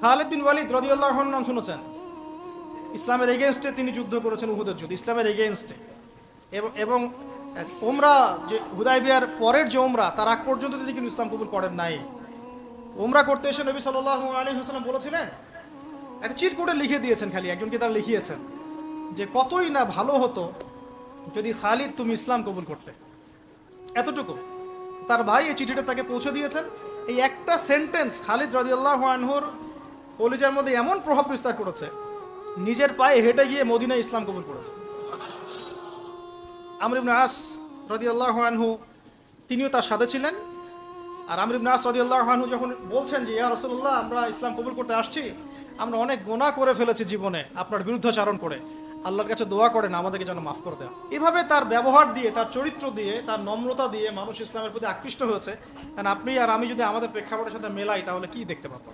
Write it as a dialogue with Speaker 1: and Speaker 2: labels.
Speaker 1: খালেদ বিন ওয়ালিদ রদিউল্লাহর নাম শুনেছেন। ইসলামের এগেনস্টে তিনি যুদ্ধ করেছেন উহুদের যুদ্ধ, ইসলামের এগেনস্টে এবং ওমরা যে হুদাই বিয়ার পরের যে ওমরা তার আগ পর্যন্ত তিনি কিন্তু ইসলাম কবুল করেন নাই। ওমরা করতে এসে নবী সাল্লাহ আলী হাসলাম বলেছিলেন, একটা চিট কোডে লিখে দিয়েছেন খালি একজনকে তারা লিখিয়েছেন, যে কতই না ভালো হতো যদি খালিদ তুমি ইসলাম কবুল করতে। এতটুকু। তার ভাই এই চিঠিটা তাকে পৌঁছে দিয়েছেন। এই একটা সেন্টেন্স খালিদ রাজিউল্লাহ আনহুর কলিজার মধ্যে এমন প্রভাব বিস্তার করেছে, নিজের পায়ে হেঁটে গিয়ে মদিনায় ইসলাম কবুল করেছে। আমর ইবনে আস রাদিয়াল্লাহু আনহু, তিনিও তার সাথে ছিলেন। আর আমর ইবনে আস রাদিয়াল্লাহু আনহু যখন বলছেন যে, ইয়া রাসূলুল্লাহ, আমরা ইসলাম কবুল করতে আসছি, আমরা অনেক গোনা করে ফেলেছি জীবনে, আপনার বিরুদ্ধাচারণ করে, আল্লাহর কাছে দোয়া করেন, আমাদেরকে যেন মাফ করে দেওয়া এভাবে তার ব্যবহার দিয়ে, তার চরিত্র দিয়ে, তার নম্রতা দিয়ে মানুষ ইসলামের প্রতি আকৃষ্ট হয়েছে। কারণ আপনি আর আমি যদি আমাদের প্রেক্ষাপটের সাথে মেলাই, তাহলে কি দেখতে পাবো?